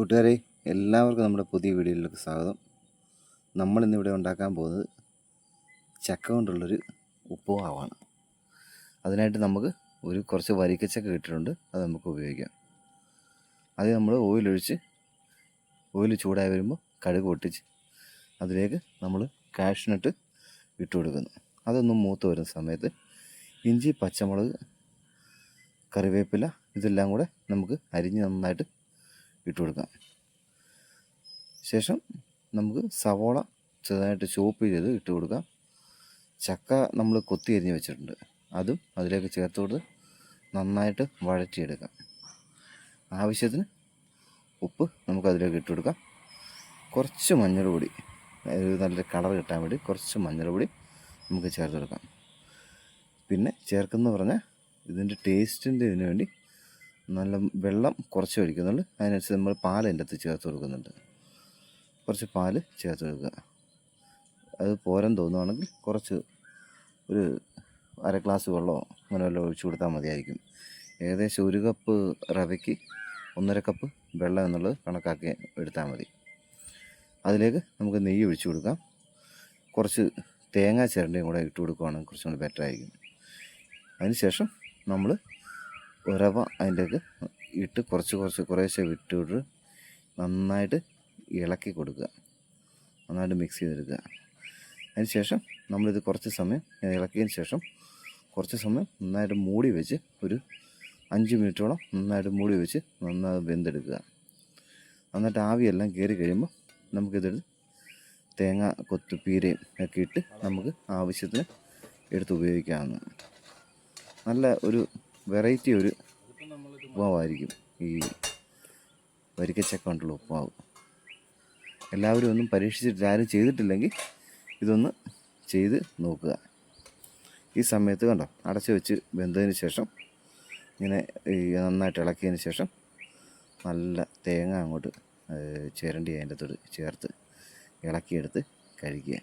കൂട്ടുകാരെ എല്ലാവർക്കും നമ്മുടെ പുതിയ വീഡിയോയിലേക്ക് സ്വാഗതം. നമ്മളിന്നിവിടെ ഉണ്ടാക്കാൻ പോകുന്നത് ചക്ക കൊണ്ടുള്ളൊരു ഉപ്പുമാവാണ്. അതിനായിട്ട് നമുക്ക് ഒരു കുറച്ച് വരിക്കച്ചക്ക കിട്ടിയിട്ടുണ്ട് അത് നമുക്ക് ഉപയോഗിക്കാം. അത് നമ്മൾ ഓയിലൊഴിച്ച് ഓയിൽ ചൂടായി വരുമ്പോൾ കടുക് പൊട്ടിച്ച് അതിലേക്ക് നമ്മൾ കാഷ്നട്ട് ഇട്ട് കൊടുക്കുന്നു. അതൊന്നും മൂത്ത് വരുന്ന സമയത്ത് ഇഞ്ചി പച്ചമുളക് കറിവേപ്പില ഇതെല്ലാം കൂടെ നമുക്ക് അരിഞ്ഞ് നന്നായിട്ട് ഇട്ട് കൊടുക്കാം ശേഷം നമുക്ക് സവോള ചെറുതായിട്ട് ചോപ്പ് ചെയ്ത് ഇട്ട് കൊടുക്കാം ചക്ക നമ്മൾ കൊത്തി എരിഞ്ഞ് വെച്ചിട്ടുണ്ട്. അതും അതിലേക്ക് ചേർത്ത് കൊടുത്ത് നന്നായിട്ട് വഴറ്റിയെടുക്കാം. ആവശ്യത്തിന് ഉപ്പ് നമുക്ക് അതിലേക്ക് ഇട്ട് കൊടുക്കാം കുറച്ച് മഞ്ഞൾപ്പൊടി പൊടി ഒരു നല്ല കളർ കിട്ടാൻ വേണ്ടി കുറച്ച് മഞ്ഞൾപ്പൊടി നമുക്ക് ചേർത്ത് കൊടുക്കാം. പിന്നെ ചേർക്കുന്ന പറഞ്ഞാൽ ഇതിന്റെ ടേസ്റ്റിന്റെ ഇതിന് വേണ്ടി നല്ല വെള്ളം കുറച്ച് ഒഴിക്കുന്നുണ്ട്. അതിനനുസരിച്ച് നമ്മൾ പാൽ അതിന്റെ അകത്ത് ചേർത്ത് കൊടുക്കുന്നുണ്ട്. കുറച്ച് പാൽ ചേർത്ത് കൊടുക്കുക. അത് പോരാൻ തോന്നുവാണെങ്കിൽ കുറച്ച് ഒരു അര ഗ്ലാസ് വെള്ളമോ അങ്ങനെ വല്ലതും ഒഴിച്ചു കൊടുത്താൽ മതിയായിരിക്കും. ഏകദേശം ഒരു കപ്പ് റവയ്ക്ക് ഒന്നര കപ്പ് വെള്ളം എന്നുള്ളത് കണക്കാക്കി എടുത്താൽ മതി. അതിലേക്ക് നമുക്ക് നെയ്യ് ഒഴിച്ചു കൊടുക്കാം. കുറച്ച് തേങ്ങാ ചിരണ്ടിയും കൂടെ ഇട്ട് കൊടുക്കുകയാണെങ്കിൽ കുറച്ചും കൂടി ബെറ്റർ ആയിരിക്കും. അതിനുശേഷം നമ്മൾ റവ അതിന്റെക്ക് ഇട്ട് കുറച്ച് കുറച്ച് കുറേശ്ശെ വിട്ടിട്ട് നന്നായിട്ട് ഇളക്കി കൊടുക്കുക. നന്നായിട്ട് മിക്സ് ചെയ്തെടുക്കുക. അതിനുശേഷം നമ്മളിത് കുറച്ച് സമയം ഇളക്കിയതിന് ശേഷം കുറച്ച് സമയം നന്നായിട്ട് മൂടി വെച്ച് ഒരു അഞ്ച് മിനിറ്റോളം നന്നായിട്ട് മൂടി വെച്ച് നന്നായി വെന്തെടുക്കുക. എന്നിട്ട് ആവിയെല്ലാം കയറി കഴിയുമ്പോൾ നമുക്കിതെടുത്ത് തേങ്ങ കൊത്തു പീരയും ഒക്കെ ഇട്ട് നമുക്ക് ആവശ്യത്തിന് എടുത്ത് ഉപയോഗിക്കാവുന്നതാണ്. നല്ല ഒരു വെറൈറ്റി ഒരു ഉപ്പാവായിരിക്കും ഈ വരിക്കച്ചക്ക കൊണ്ടുള്ള ഉപ്പാവ്. എല്ലാവരും ഒന്നും പരീക്ഷിച്ചിട്ട് ആരും ചെയ്തിട്ടില്ലെങ്കിൽ ഇതൊന്ന് ചെയ്ത് നോക്കുക. ഈ സമയത്ത് കണ്ടോ അടച്ചു വെച്ച് വെന്തതിന് ശേഷം ഇങ്ങനെ നന്നായിട്ട് ഇളക്കിയതിന് ശേഷം നല്ല തേങ്ങ അങ്ങോട്ട് ചിരണ്ടി അതിന്റെ അകത്തോട്ട് ചേർത്ത് ഇളക്കിയെടുത്ത് കഴിക്കുക.